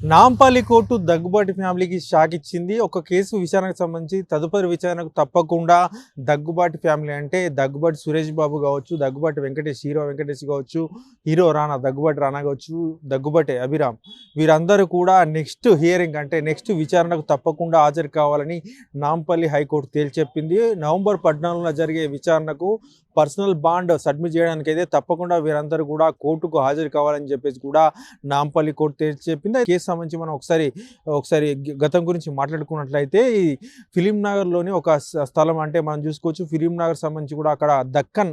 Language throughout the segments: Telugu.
నాంపల్లి కోర్టు దగ్గుబాటి ఫ్యామిలీకి షాక్ ఇచ్చింది. ఒక కేసు విచారణకు సంబంధించి తదుపరి విచారణకు తప్పకుండా దగ్గుబాటి ఫ్యామిలీ అంటే దగ్గుబాటి సురేష్ బాబు కావచ్చు దగ్గుబాటి వెంకటేష్ హీరో వెంకటేష్ కావచ్చు హీరో రానా దగ్గుబాటి రానా కావచ్చు దగ్గుబాటి అభిరామ్. వీరందరూ కూడా నెక్స్ట్ హియరింగ్ అంటే నెక్స్ట్ విచారణకు తప్పకుండా హాజరు కావాలని నాంపల్లి హైకోర్టు తేల్చెప్పింది. నవంబర్ పద్నాలుగున జరిగే విచారణకు పర్సనల్ బాండ్ సబ్మిట్ చేయడానికి అయితే తప్పకుండా వీరందరూ కూడా కోర్టుకు హాజరు కావాలని చెప్పేసి కూడా నాంపల్లి కోర్టు తేల్చి చెప్పింది. కేసు సంబంధించి మనం ఒకసారి ఒకసారి గతం గురించి మాట్లాడుకున్నట్లయితే ఈ ఫిలిం నగర్లోని ఒక స్థలం అంటే మనం చూసుకోవచ్చు. ఫిలిం నగర్ సంబంధించి కూడా అక్కడ దక్కన్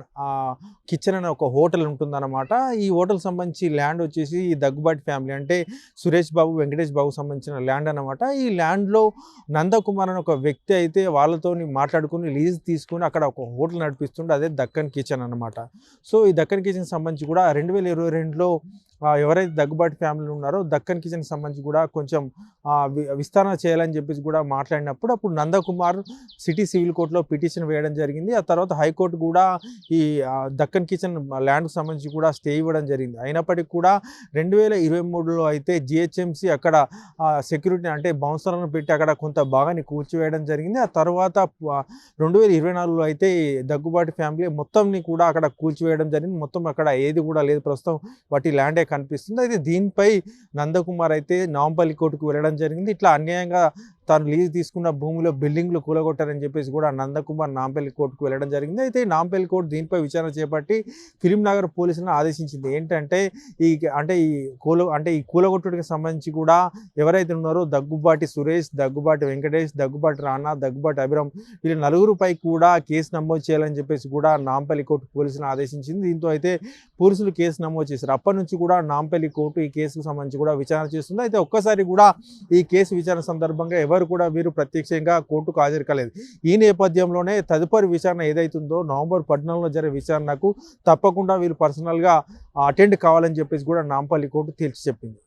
కిచెన్ అనే ఒక హోటల్ ఉంటుందన్నమాట. ఈ హోటల్ సంబంధించి ల్యాండ్ వచ్చేసి ఈ దగ్గుబాటి ఫ్యామిలీ అంటే సురేష్ బాబు వెంకటేష్ బాబు సంబంధించిన ల్యాండ్ అన్నమాట. ఈ ల్యాండ్లో నందకుమార్ అనే ఒక వ్యక్తి అయితే వాళ్ళతో మాట్లాడుకుని లీజ్ తీసుకుని అక్కడ ఒక హోటల్ నడిపిస్తుండే. అదే దక్కన్ కిచెన్ అనమాట సో ఈ దక్కన్ కిచెన్ సంబంధించి కూడా రెండు వేల ఇరవై రెండులో ఎవరైతే దగ్గుబాటి ఫ్యామిలీ ఉన్నారో దక్కన్ కిచెన్కి సంబంధించి కూడా కొంచెం వి- విస్తరణ చేయాలని చెప్పేసి కూడా మాట్లాడినప్పుడు అప్పుడు నందకుమార్ సిటీ సివిల్ కోర్టులో పిటిషన్ వేయడం జరిగింది. ఆ తర్వాత హైకోర్టు కూడా ఈ దక్కన్ కిచెన్ ల్యాండ్కు సంబంధించి కూడా స్టే ఇవ్వడం జరిగింది. అయినప్పటికీ కూడా రెండు వేల ఇరవై మూడులో అయితే జిహెచ్ఎంసీ అక్కడ సెక్యూరిటీ అంటే బౌన్సర్లను పెట్టి అక్కడ కొంత భాగాన్ని కూల్చివేయడం జరిగింది. ఆ తర్వాత రెండు వేల ఇరవై నాలుగులో అయితే ఈ దగ్గుబాటి ఫ్యామిలీ మొత్తంని కూడా అక్కడ కూల్చివేయడం జరిగింది. మొత్తం అక్కడ ఏది కూడా లేదు. ప్రస్తుతం వాటి ల్యాండ్ కనిపిస్తుంది. అయితే దీనిపై నందకుమార్ అయితే నాంపల్లి కోర్టుకు వెళ్ళడం జరిగింది. ఇట్లా అన్యాయంగా తాను లీజ్ తీసుకున్న భూమిలో బిల్డింగ్లు కూలగొట్టారని చెప్పేసి కూడా నందకుమార్ నాంపల్లి కోర్టుకు వెళ్ళడం జరిగింది. అయితే నాంపల్లి కోర్టు దీనిపై విచారణ చేపట్టి ఫిలింనగర్ పోలీసులను ఆదేశించింది. ఏంటంటే ఈ అంటే ఈ కూల అంటే ఈ కూలగొట్టుడికి సంబంధించి కూడా ఎవరైతే ఉన్నారో దగ్గుబాటి సురేష్ దగ్గుబాటి వెంకటేష్ దగ్గుబాటి రానా దగ్గుబాటి అభిరామ్ వీళ్ళ నలుగురుపై కూడా కేసు నమోదు చేయాలని చెప్పేసి కూడా నాంపల్లి కోర్టు పోలీసులను ఆదేశించింది. దీంతో అయితే పోలీసులు కేసు నమోదు చేశారు. అప్పటి నుంచి కూడా నాంపల్లి కోర్టు ఈ కేసుకు సంబంధించి కూడా విచారణ చేస్తుంది. అయితే ఒక్కసారి కూడా ఈ కేసు విచారణ సందర్భంగా ఎవరు ఎవరు కూడా వీరు ప్రత్యక్షంగా కోర్టుకు హాజరు కాలేదు ఈ నేపథ్యంలోనే తదుపరి విచారణ ఏదైతుందో నవంబర్ పద్నాలుగులో జరిగే విచారణకు తప్పకుండా వీరు పర్సనల్గా అటెండ్ కావాలని చెప్పేసి కూడా నాంపల్లి కోర్టు తేల్చి చెప్పింది